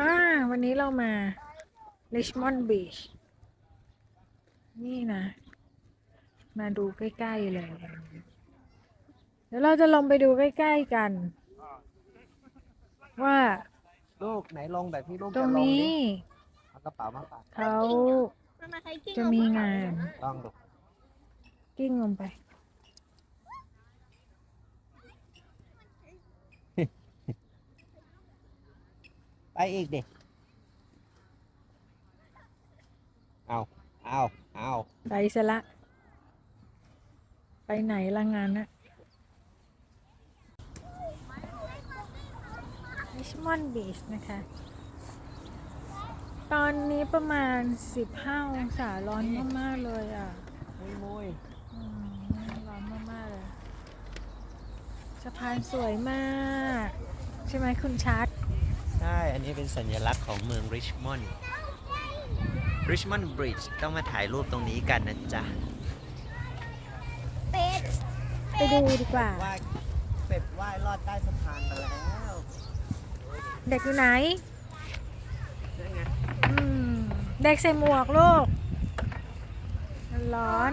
อ่าวันนี้เรามา Richmond Beach นี่นะ มาดูใกล้ ๆ เลย เดี๋ยวเราจะลงไปดูใกล้ ๆ กัน ว่าลูกไหนลงแบบที่ลูกตรจะงลงนี้ดิเอากระเป๋ามาฝากเขามาใครกิ้งจะมีงานลองดูกิ้งลงไป ไปอีกเด็กเอาเอาเอาไปซะละ ไปไหนละงานนะ Richmond Beach นะคะ ตอนนี้ประมาณ 15 องศาร้อนมากๆเลยอะมุยมุยอืมร้อนมากๆเลย สะพานสวยมาก ใช่ไหมคุณชัด ใช่ อันนี้เป็นสัญลักษณ์ของเมืองริชมอนด์ริชมอนด์บริดจ์ต้องมาถ่ายรูปตรงนี้กันนะจ๊ะ เป็ดไปดูดีกว่า ว่ายเป็ดว่ายลอดใต้สะพานไปแล้วเด็กอยู่ไหน นั่นไงอืม เด็กใส่หมวกลูกมันร้อน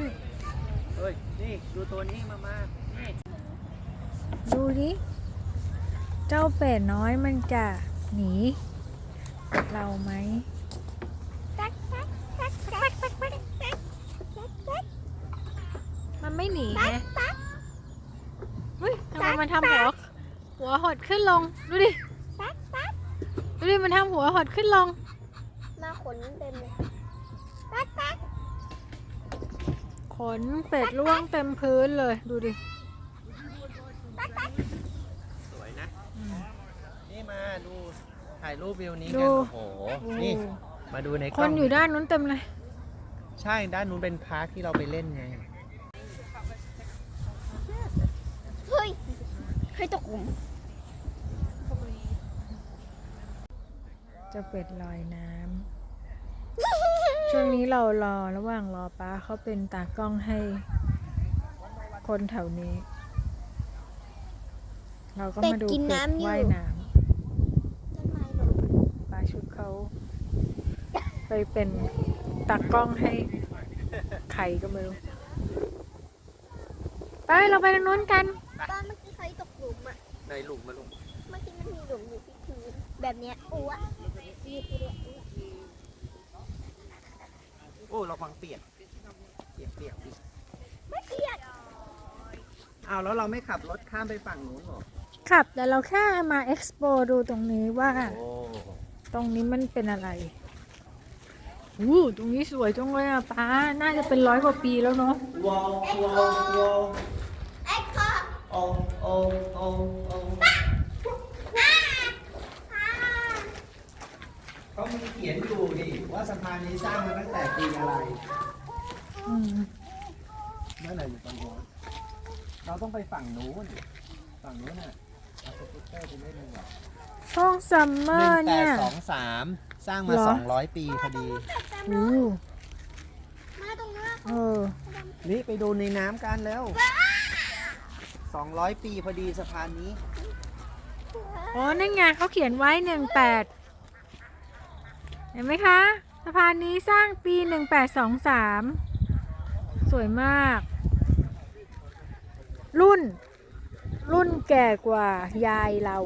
เฮ้ย นี่ ดูตัวนี้มามานี่ ดูดิ เจ้าเป็ดน้อยมันจะ หนีเราไหมมันไม่หนีไงเฮ้ยทำไมมันทำหัว หัวหดขึ้นลง ดูดิ ดูดิ มันทำหัวหดขึ้นลง หน้าขนเต็มเลยขนเป็ดร่วงเต็มพื้นเลย ดูดิ ถ่ายรูปวิวนี้ดูกันโอ้โห นี่ มาดูในกคล้อนงอยู่ด้านนู้นเต็มเลย ใช่ ด้านนู้นเป็นพาร์คที่เราไปเล่นไง เฮ้ยเฮ้ยตกหลุมเจะเป็ดลอยน้ำช่วงนี้เรารอระหว่างรอป้าเขาเป็นตากล้องให้ คนแถวนี้ เราก็มาดูเป็ดว่ายน้ต้นไม้หลงำป้าชุด เขาไปเป็นตากล้องให้ใครก็ไม่รู้ไปเราไปทางนู้นกัน ตอนเมื่อกี้ใครตกหลุมอะในหลุมมาลุมเมื่อกี้มันมีหลุมอยู่ที่พื้นแบบเนี้ยอ้วยืดไปเลยโอ้เราฟังเปียกเปียกเปียกอีกไม่เกลียดอ้าวแล้วเราไม่ขับรถข้ามไปฝั่งนู้นเหรอขับแต่เราแค่มาเอ็กซ์โปดูตรงนี้ว่า โอ้ ตรงนี้มันเป็นอะไรอู้ตรงนี้สวยจังเลยอะป้า น่าจะเป็นร้อยกว่าปีแล้วเนาะว้าวว้าวว้าวไอ้คอโอ้โอ้โอ้โอ้อ่าอ่าเขามีเขียนอยู่ดิว่าสะพานนี้สร้างมาตั้งแต่ปีอะไรอืมเมื่อไหร่อยู่ตรงนู้นเราต้องไปฝั่งนู้น ฝั่งนู้นน่ะเอาสกูตเตอร์ไปเล่นดีกว่า ช่องซัมเมหอนึ่งร์แปเนี่ดย สองสามสร้างมา เหรอสองร้อยปีพอดี อู้มาตรงนี้เออ นี่ไปดูในน้ำกันแล้วสองร้อยปีพอดีสะพานนี้ อ๋อ นั่นไงเขาเขียนไว้หนึ่งแปดเห็นไหมคะ สะพานนี้สร้างปีหนึ่งแปดสองสามสวยมาก รุ่น รุ่นแก่กว่ายายเรา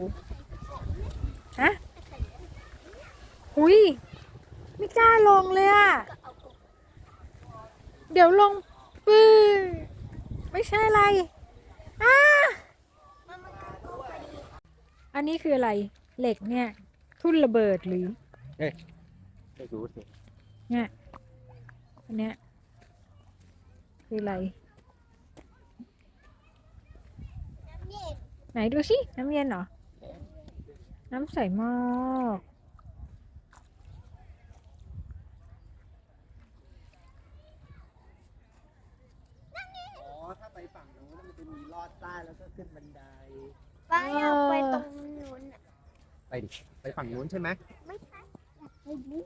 ฮะหุยไม่กล้าลงเลยอะเดี๋ยวลงปื้อไม่ใช่อะไรอ้าอันนี้คืออะไรเหล็กเนี่ย ทุ่นระเบิดหรือไปดูสิเนี่ยอันเนี้ยคืออะไรนี่ไหนดูสิน้ำเย็นเหรอ น้ำใสมาก อ๋อ ถ้าไปฝั่งนู้นมันจะมีลอดใต้แล้วก็ขึ้นบันได ป้าอยากไปตรงนู้นน่ะไปดิ ไปฝั่งนู้นใช่ไหมไม่ใช่อยากไปนี่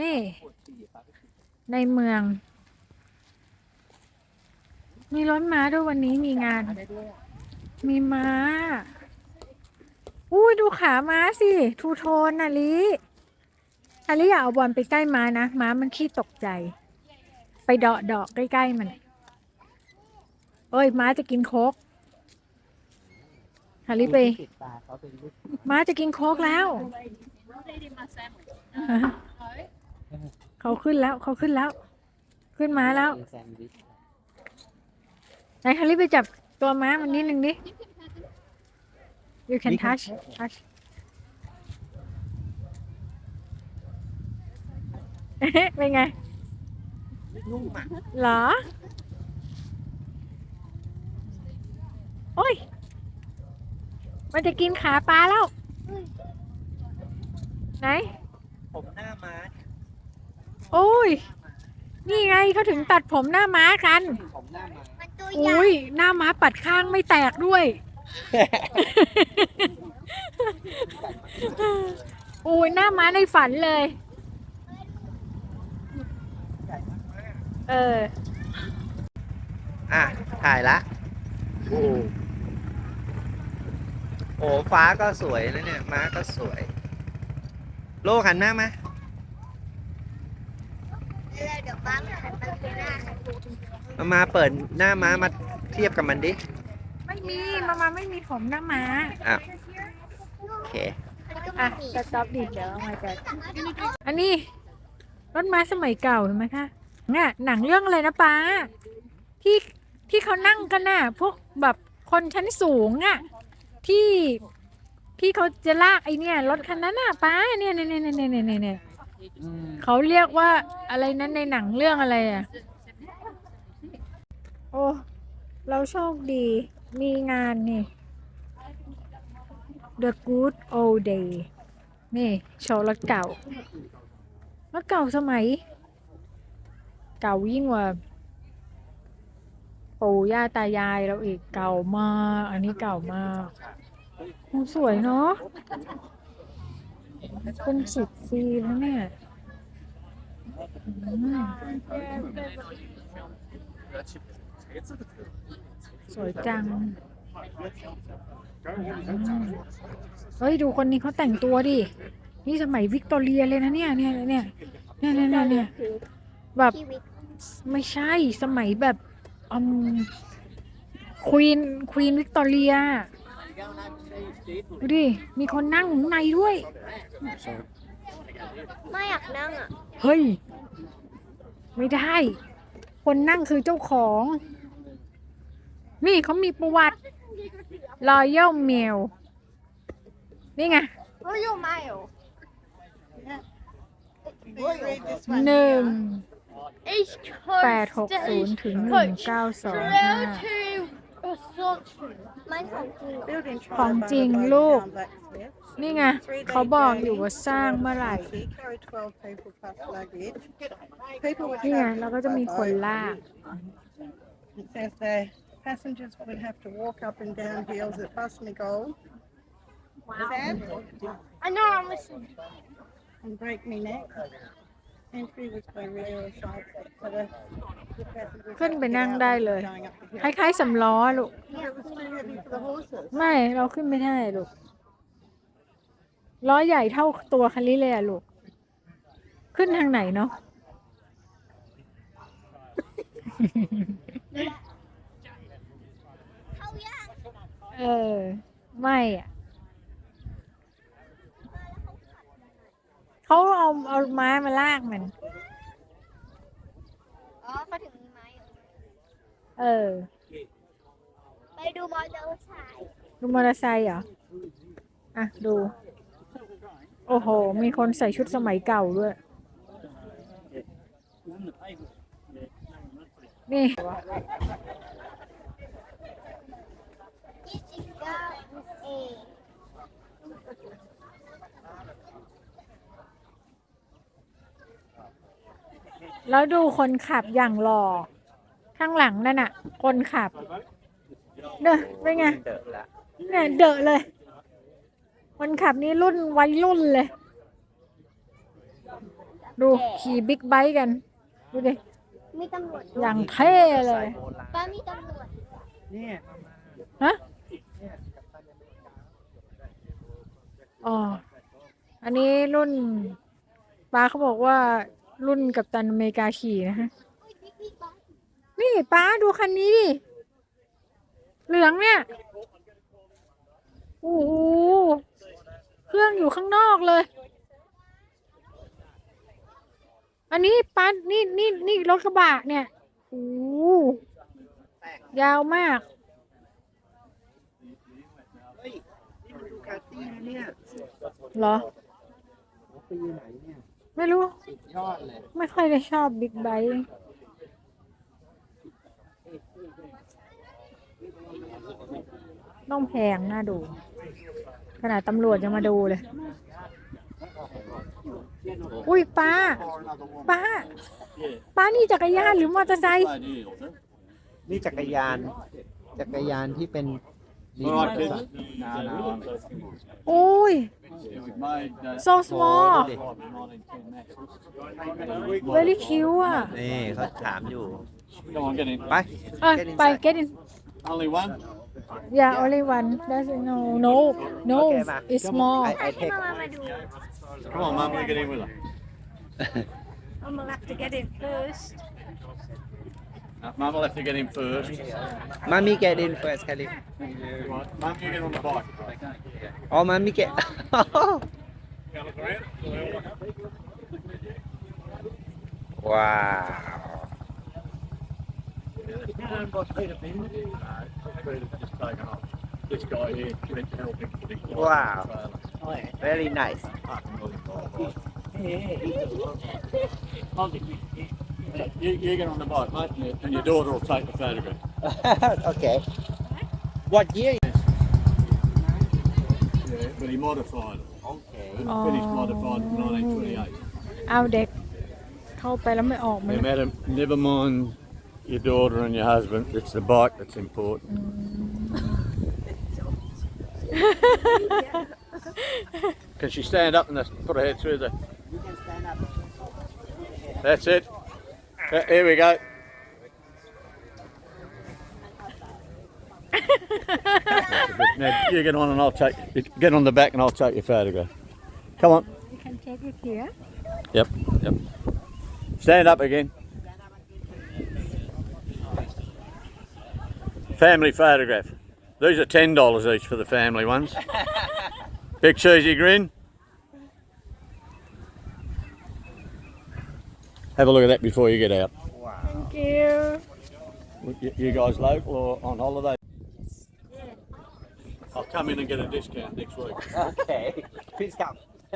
นี่ในเมือง มีรถม้าด้วยวันนี้มีงานได้ด้วยอะมีม้า อุ้ยดูขาม้าสิ ทูโทนน่ะลิอาลิอย่าเอาบอลไปใกล้ม้านะ ม้ามันขี้ตกใจ ไปเดาะเดาะใกล้ๆมัน เอ้ย ม้าจะกินโค้กฮาริไปติดตาเขาเป็นลูกม้าจะกินโค้กแล้ว เขาขึ้นแล้ว เขาขึ้นแล้ว ขึ้นม้าแล้ว เป็นแซนด์วิช ไหนฮาริไปจับตัวม้ามันนิดนึงดิ you can touch touch เป็นไงนุ่มอะเหรอ โอ้ย มันจะกินขาปลาแล้ว ไหน ผมหน้าม้าโอ้ย นี่ไงเขาถึงตัดผมหน้าม้ากัน ผมหน้าม้ามันตัวใหญ่ อุ้ยหน้าม้าปัดข้างไม่แตกด้วย อุ้ยหน้าม้าในฝันเลย เออ อะ ถ่ายละ โอ้โอ้ฟ้าก็สวยนะเนี่ย ม้าก็สวย โลกหันหน้ามาเลยเดี๋ยวป้ามันหันมาข้างหน้า มามาเปิดหน้าม้ามาเทียบกับมันดิ ไม่มีมามาไม่มีผมหน้าม้าอะ โอเคมันก็อะมีสต็อปดิเดี๋ยวเอามาจะอันนี้รถม้าสมัยเก่าเห็นไหมคะเนี่ยหนังเรื่องอะไรนะป้าที่ที่เขานั่งกันน่ะพวกแบบคนชั้นสูงอะที่ที่เขาจะลากไอเนี่ยรถคันนั้นน่ะป้าเนี่ยเนี่ยเนี่ยเนี่ยเนี่ยเนี่ยเนี่ยเขาเรียกว่าอะไรนั้นในหนังเรื่องอะไรอะ โอ้ เราโชคดี มีงานนี่ The Good Old Day นี่โชว์รถเก่ารถเก่าสมัย เก่ายิ่งกว่าปู่ย่าตายายเราอีกเก่ามาก อันนี้เก่ามากโอ้สวยเนาะเป็นสิบปีแล้วเนี่ยอืม สวยจัง เฮ้ย ดูคนนี้เขาแต่งตัวดิ นี่สมัยวิกตอเรียเลยนะเนี่ยเนี่ยเนี่ยเนี่ยเนี่ยเนี่ยเนี่ยแบบชีวิตไม่ใช่สมัยแบบอืมควีนควีนวิกตอเรียดูดิมีคนนั่งข้างในด้วย ไม่อยากนั่งอะ เฮ้ย ไม่ได้ คนนั่งคือเจ้าของ นี่เขามีประวัติ Royal Mail นี่ไง Will you mile หนึ่ง East แปดหกศูนย์ถึงหนึ่งเก้าสองห้าไม่ของจริง Building ของ trial จริง by the ลูก Royal Blacksmith. นี่ไง เขาบอกอยู่ว่าสร้างเมื่อไหร่ Carry 12 people plus luggage. People would นี่ไง travel แล้วก็จะมีคน by boat. ลาก It says the passengers would have to walk up and down hills at Busnagol. Sad I know I'm listening and break me neck. Entry was by rail or side, so the, the passengers ขึ้น had to ไป get นั่ง out ได้ and เลย going up the ค hill. ล้ายๆสำล้อลูก Yeah, it was too heavy for the horses. ไม่เราขึ้นไม่ได้ลูกล้อใหญ่เท่าตัวคันนี้เลยอะลูก ขึ้นทางไหนเนาะเข้ายาก เออ ไม่อะเขาเอาเอาไม้มาลากมัน อ๋อเขาถึงมีไม้อยู่เออ ไปดูบอลเดอร์สายดูมอเตอร์ไซค์เหรอ อะ ดู โอ้โห มีคนใส่ชุดสมัยเก่าด้วย นี่ ยี่สิบเก้าเอ แล้วดูคนขับอย่างหล่อ ข้างหลังนั่นน่ะ คนขับเด้อเป็นไงเดอะละเนี่ยเดอะเลย คนขับนี่รุ่นวัยรุ่นเลย ดูขี่บิ๊กไบค์กัน ดูดิ มีตำรวจอย่างเท่เลยโบราณป้ามีตำรวจเนี่ยฮะเนี่ยกับตันอเมริกาอ๋อ อันนี้รุ่นป้าเขาบอกว่า รุ่นกับตันอเมริกาขี่นะฮะ นี่ป้าดูคันนี้ดิ เหลืองเนี่ย โอ้โห เครื่องอยู่ข้างนอกเลย อันนี้ป้านี่นี่นี่รถกระบะเนี่ย โอ้โหยาวมากเฮ้ยนี่มันดูคาร์ตี้นะเนี่ยเหรอโอ้ปีไหนเนี่ย ไม่รู้ สุดยอดเลย ไม่ค่อยได้ชอบบิ๊กไบค์ต้องแพงน่าดู ขนาดตำรวจยังมาดูเลย อุ้ยป้า ป้า ป้านี่จักรยานหรือมอเตอร์ไซค์ นี่จักรยาน จักรยานที่เป็น All right, kids. No, no, I'm โอ้ย It was made. Uh, so small 1910 Maxus. very cute อะ นี่เขาถามอยู่ Come on, get in. ไปเอ้ย Get ไป inside. get in Only one. yeah only one that's no no no Okay, ma. it's small I, I take Mama do. Come on, Mum, we get in with her. Mama have to get in first. Uh, Mum will have to get in first. Mommy get in first คาริ Right, Mum, you get on the bike. อ๋อ Mommy get ว้าว Peter just taken off. This guy here went to help him put his bike Wow. in the trailer. very nice You, you get on the bike, mate, and your, and your daughter will take the photograph. okay what year Yeah, but he modified it. okay Finished modified in 1928. เอาเด็ก เข้าไปแล้วไม่ออกมา Yeah, madam, never mind your daughter and your husband. It's the bike that's important. Can she stand up and just put her head through the? That's it. Uh, Here we go. now you get on and I'll take. Get on the back and I'll take your photograph. Come on. You can take it here Yep. Yep. Stand up again. Family photograph. These are ten dollars each for the family ones. Big cheesy grin. Have a look at that before you get out. thank you You, you guys local or on holiday? I'll come in and get a discount next week. okay please come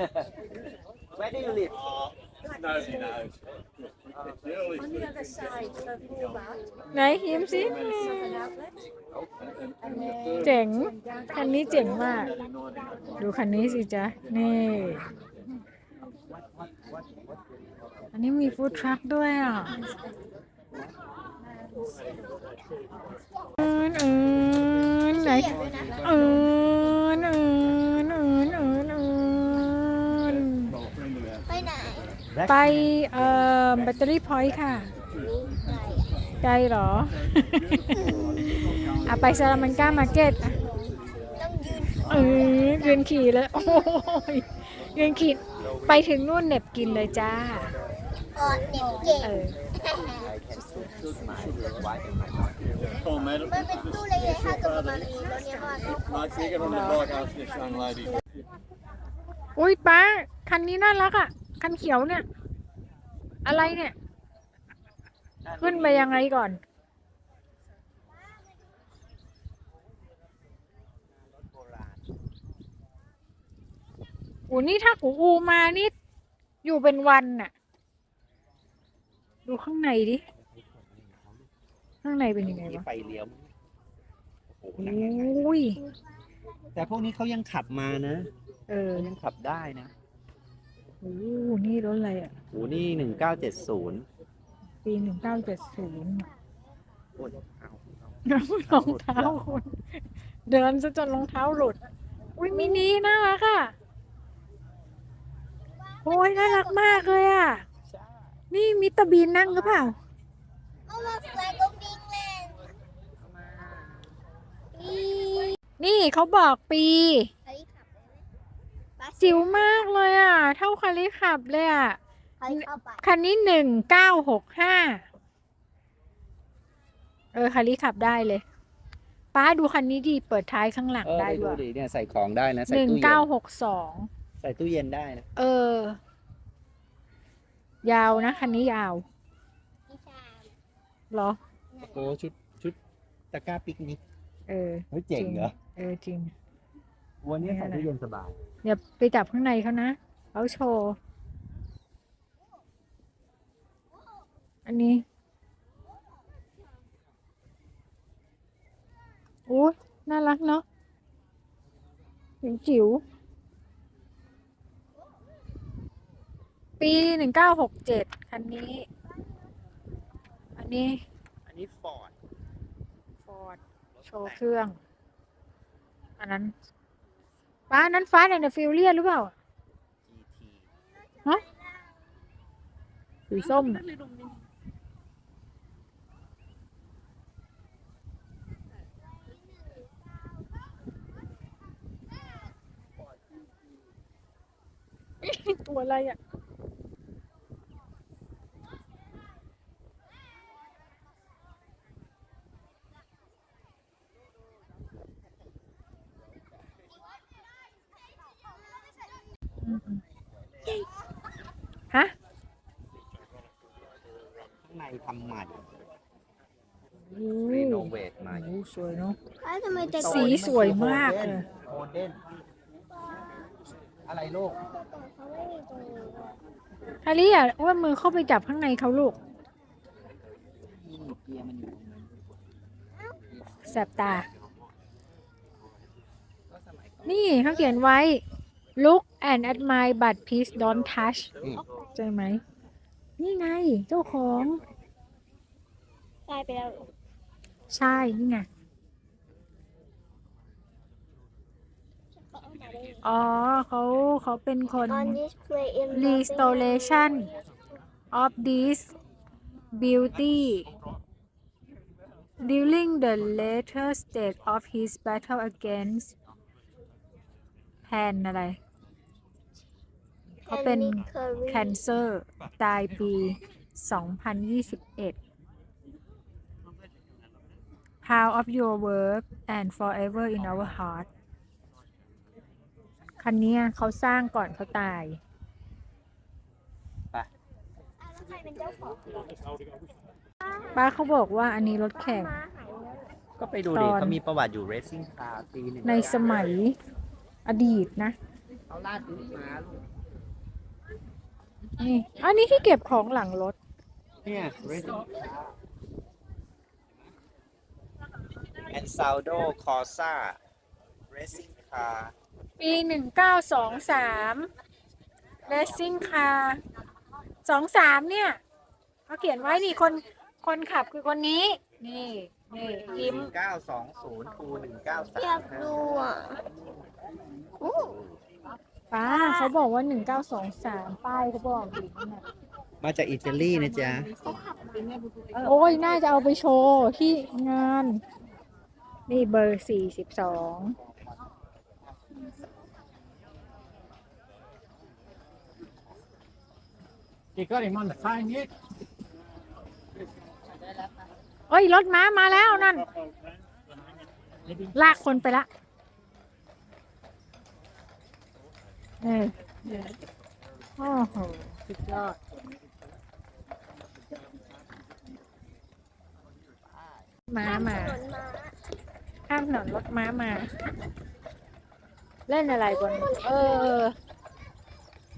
where do you live Nobody knows. Early On the other side of Hobart, ไหนยิ้มสิ Southern Outlet. เจ๋ง คันนี้เจ๋งมาก ดูคันนี้สิจ๊ะ นี่ อันนี้มีฟู้ดทรัคด้วยอะเอินเอินไหนเอินเอินเอินเอินเอินไปไหน ไปเอ่อแบตเตอรี่พอยต์ค่ะ ไกลเหรอ อะไปซาลามันก้ามาร์เก็ตต้องยืนเออยืนขี่เลย โอ้ยยืนขี่ ไปถึงนู่นเหน็บกินเลยจ้า กอดเหน็บเก่งเออ Come on, madam. มันเป็นตู้เล็กๆถ้าเกิดว่ามันมีรถเนี่ยเพราะว่าเขา Mate, you get on the bike after this young lady. อุ้ยป้า คันนี้น่ารักอะ คันเขียวเนี่ย อะไรเนี่ย ขึ้นไปยังไงก่อน โอ้นี่ถ้ากูอูมานี่ อยู่เป็นวันน่ะ ดูข้างในดิ ข้างในเป็นยังไงมีวะไฟเลี้ยวโอ้โหโอหนักแน่้ย แต่พวกนี้เขายังขับมานะเออเขายังขับได้นะโอ้นี่รถอะไรอะ โอ้นี่หนึ่งเก้าเจ็ดศูนย์ปีหนึ่งเก้าเจ็ดศูนย์โอ้ยเอารองเท้าคุณเดินซะจนรองเท้าหลุด อุ้ยมินิน่ารักอะ โอ้ยน่ารักมากเลยอะ นี่มิสเตอร์บีนนั่งหรือเปล่าเอามาแฟลกก็บิงแลนด์อีนี่เขาบอกปีคาริขับบัสจิ๋วมากเลยอะ เท่าคาริขับเลยอะคาริเข้าไปคันนี้หนึ่งเก้าหกห้าเออคาริขับได้เลย ป้าดูคันนี้ดีเปิดท้ายข้างหลังเออได้ไปดูด้วยดิเนี่ยใส่ของได้นะ ใส่หนึ่งตู้เย็เก้านหกสองใส่ตู้เย็นได้นะ เออ ยาวนะคันนี้ยาวพี่ชามเหรอ โอ้ชุดชุดตะกร้าปิกนิกเออเฮ้ยเจ๋งเหรอเออจริง วันนี้ใส่ตู้เย็นสบายอย่าไปจับข้างในเขานะเขาโชว์อันนี้โอ้ยน่ารักเนาะจิ๋วจิ๋ว ปีหนึ่งเก้าหกเจ็ดคันนี้ อันนี้อันนี้ฟอร์ดฟอร์ดโชว์เครื่อง อันนั้นป้าอันนั้นฟ้าแอนด์ฟิวเลียหรือเปล่า GT สีส้มน่ะตัวอะไรอะ ฮะ ข้างในทำใหม่ โอ้ รี ย โนเวทใหม่ โอ้ สวยเนาะอ้าวทำไมแต่สีสวยมากเลยโมเดิร์นอะไรลูกเขาไม่มีตรงนี้ด้วยฮาริอะว่ามือเข้าไปจับข้างในเขาลูกนี่เกียร์มันอยู่ตรงนั้นแสบตาก็สมัยก่อนนี่เขาเขียนไว้ look and admire but please don't touch อืมใช่ไหม นี่ไงเจ้าของกลายไปแล้ว ใช่ นี่ไง เขาเอามาได้ไงอ๋อเขาเขาเป็นคน On display in the restoration of this beauty during the later stage of his battle against pan อะไร เขาเป็น Curry cancer ตายปี 2021 Proud of your work and forever in our heart คันเนี้ยเขาสร้างก่อนเขาตายอ้าวแล้วใครเป็นเจ้าของป้าเขาบอกว่าอันนี้รถแข่งม้าหายไปแล้วก็ไปดูดิตอน เขามีประวัติอยู่ racing car ปีหนึ่งในสมัยอดีตนะ เขาลาดพื้นม้าลูกนี่ อันนี้ที่เก็บของหลังรถ เนี่ย racing car and Saldo Corsa racing car ปีหนึ่งเก้าสองสามเลสซิ่งคาสองสามเนี่ยเขาเขียนไว้นี่คนคนขับคือคนนี้ นี่นี่ยิ้ม1920คู1935อยากดูอะอู้ป้าเขาบอกว่าหนึ่งเก้าสองสามป้ายเขาบอกอยู่นั่นน่ะมาจากอิตาลีนะจ๊ะ โอ้ย น่าจะเอาไปโชว์ที่งาน นี่เบอร์สี่สิบสอง You got him on the phone yet? เอ้ยรถม้ามาแล้วนั่น ลากคนไปละเออโอ้โหสุดยอดม้ามาถนนม้าข้ามถนนรถม้ามา เล่นอะไรบน เออ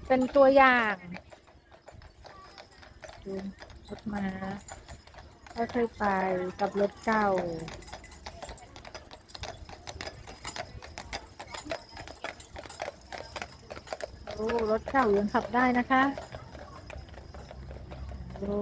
เป็นตัวอย่างูรถม้าค่อยๆไปกับรถเก่าโอ้รถเก่ายังขับได้นะคะ โอ้